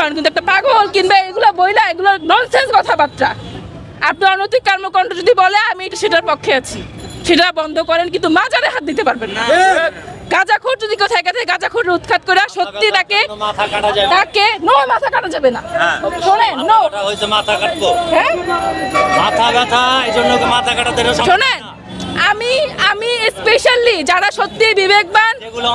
হন কিন্তু একটা পাগল কিংবা এগুলো বইলা এগুলো ননসেন্স কথাবার্তা। আপনি অনৈতিক কর্মকাণ্ড যদি বলে আমি সেটার পক্ষে আছি। সেটা বন্ধ করেন কিন্তু মাজারে হাত দিতে পারবেন না। গাঁজাখোর যদি থাকে গাঁজাখোর উৎখাত করে সত্যি তাকে মাথা কাটা যাবে তাকে নো মাথা কাটা যাবে না। হ্যাঁ। শোনেন নো মাথা কাটবো। হ্যাঁ? মাথা ব্যথা এই জন্য মাথা কাটাতে শোনেন আমি আমি স্পেশালি যারা সত্যি বিবেকবান যেগুলো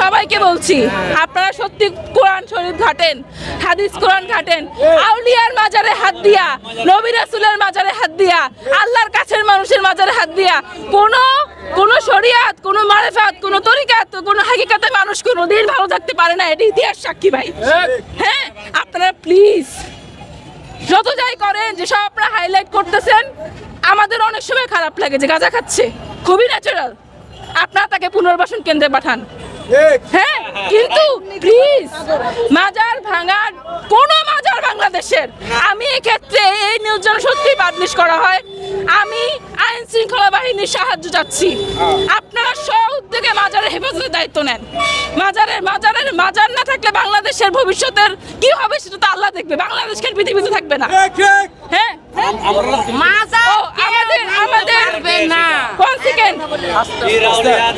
সবাইকে বলছি, আপনারা সত্যি কোরআন শরীফ ঘাটেন, হাদিস কোরআন ঘাটেন, আউলিয়ার মাজারে হাত দিয়া, নবী রাসূলের মাজারে হাত দিয়া, আল্লাহর কাছের মানুষের মাজারে হাত দিয়া, কোনো কোনো শরিয়াত, কোনো মারেফাত, কোনো তরিকাত, কোনো হাকিকাতে মানুষ কোনোদিন ভালো থাকতে পারে না, এটি ইতিহাস সাক্ষী ভাই। হ্যাঁ আপনারা প্লিজ যত যাই করেন যেসব আপনারা হাইলাইট করতেছেন, আমাদের অনেক সময় খারাপ লাগে যে গাঁজা খাচ্ছে, খুবই ন্যাচারাল আপনারা তাকে পুনর্বাসন কেন্দ্রে পাঠান। হ্যাঁ কিন্তু প্লিজ মাজার ভাঙার কোন মাজার বাংলাদেশের আমি এক্ষেত্রে এই নিউজ যেন সত্যি পাবলিশ করা হয়। আমি আইন শৃঙ্খলা বাহিনীর সাহায্য চাচ্ছি। আপনারা সব উদ্যোগে মাজারের হেফাজতের দায়িত্ব নেন। মাজারের মাজারের মাজার না থাকলে বাংলাদেশের ভবিষ্যতের কি হবে সেটা তো আল্লাহ দেখবে। বাংলাদেশ কেন পৃথিবীতে থাকবে না? হ্যাঁ। আমাদের আমাদের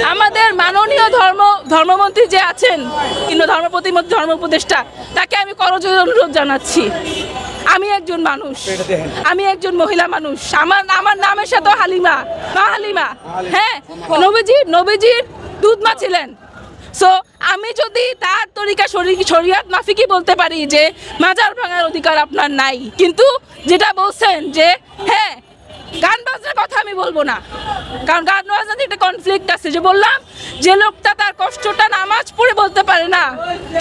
আমাদের ধর্মমন্ত্রী যে আছেন কিংবা ধর্ম প্রতিমন্ত্রী ধর্ম উপদেষ্টা তাকে আমি করজোড়ে অনুরোধ জানাচ্ছি। আমি একজন মানুষ। আমি একজন মহিলা মানুষ। আমার আমার নামের সাথে হালিমা। মা হালিমা। হ্যাঁ নবীজি, নবীজির দুধমা ছিলেন। সো আমি যদি তার তরিকা শরী- শরিয়াত মাফিকি বলতে পারি যে, মাজার ভাঙার অধিকার আপনার নাই। কিন্তু যেটা বলছেন যে হ্যাঁ গান বাজনার কথা আমি বলব না। কারণ গান বাজনাতে একটা কনফ্লিক্ট আছে। যে বললাম যে লোকটা তার কষ্টটা নামাজ পড়ে বলতে পারে না,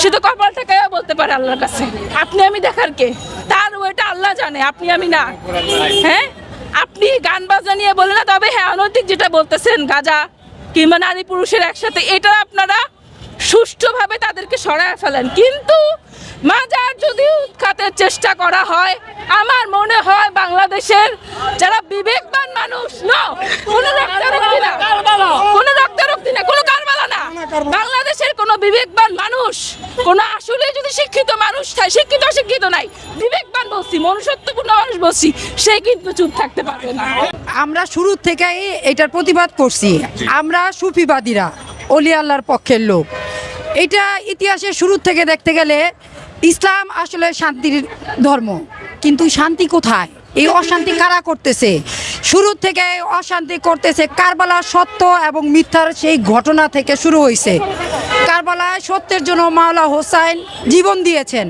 সে তো কপাল ঠেকাইয়া বলতে পারে আল্লাহর কাছে। আপনি আমি দেখার কে? তার ওইটা আল্লাহ জানে, আপনি আমি না। হ্যাঁ? আপনি গান বাজনা নিয়ে বলে না, তবে হ্যাঁ অনৈতিক যেটা বলতেছেন, গাজা কিংবা নারী পুরুষের একসাথে, এটা আপনারা সুষ্ঠুভাবে তাদেরকে সরায় ফেলেন। কিন্তু মাজার যদি উৎখাতের চেষ্টা করা হয়, আমার মনে হয় বাংলাদেশের যারা বিবেকবান মানুষ না কোনো রক্তারক্তি না কোনো রক্তারক্তি না কোনো কারবালা না বাংলাদেশের কোনো বিবেকবান মানুষ কোনো আসলে যদি শিক্ষিত মানুষ থাকে শিক্ষিত অশিক্ষিত নাই বিবেকবান বলছি মনুষ্যত্বপূর্ণ মানুষ বলছি সে কিন্তু চুপ থাকতে পারবে না। আমরা শুরু থেকেই এটার প্রতিবাদ করছি। আমরা সুফিবাদীরা অলি আল্লাহর পক্ষের লোক। এটা ইতিহাসের শুরু থেকে দেখতে গেলে ইসলাম আসলে শান্তির ধর্ম। কিন্তু শান্তি কোথায়? এই অশান্তি কারা করতেছে? শুরু থেকে অশান্তি করতেছে কারবালার সত্য এবং মিথ্যার সেই ঘটনা থেকে শুরু হয়েছে কারবালায় সত্যের জন্য মাওলা হোসাইন জীবন দিয়েছেন।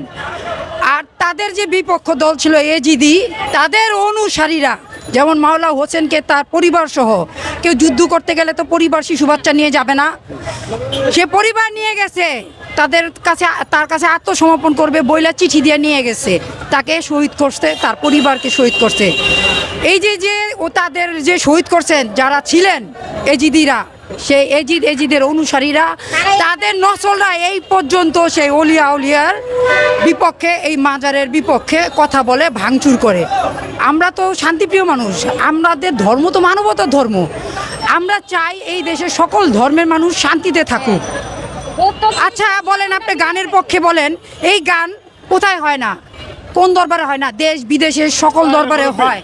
আর তাদের যে বিপক্ষ দল ছিল এজিদি তাদের অনুসারীরা, যেমন মাওলা হোসেনকে তার পরিবার সহ, কেউ যুদ্ধ করতে গেলে তো পরিবার শিশু বাচ্চা নিয়ে যাবে না। সে পরিবার নিয়ে গেছে, তাদের কাছে, তার কাছে আত্মসমর্পণ করবে বইলা চিঠি দিয়ে নিয়ে গেছে। তাকে শহীদ করছে, তার পরিবারকে শহীদ করছে। এই যে যে ও তাদের যে শহীদ করছেন, যারা ছিলেন এজিদিরা সেই এজিদ এজিদের অনুসারীরা, তাদের নসলরা এই পর্যন্ত সেই অলিয়া উলিয়ার বিপক্ষে, এই মাজারের বিপক্ষে কথা বলে, ভাঙচুর করে। আমরা তো শান্তিপ্রিয় মানুষ, আমাদের ধর্ম তো মানবতার ধর্ম। আমরা চাই এই দেশের সকল ধর্মের মানুষ শান্তিতে থাকুক। আচ্ছা বলেন আপনি গানের পক্ষে বলেন, এই গান কোথায় হয় না? কোন দরবারে হয় না? দেশ বিদেশের সকল দরবারে হয়।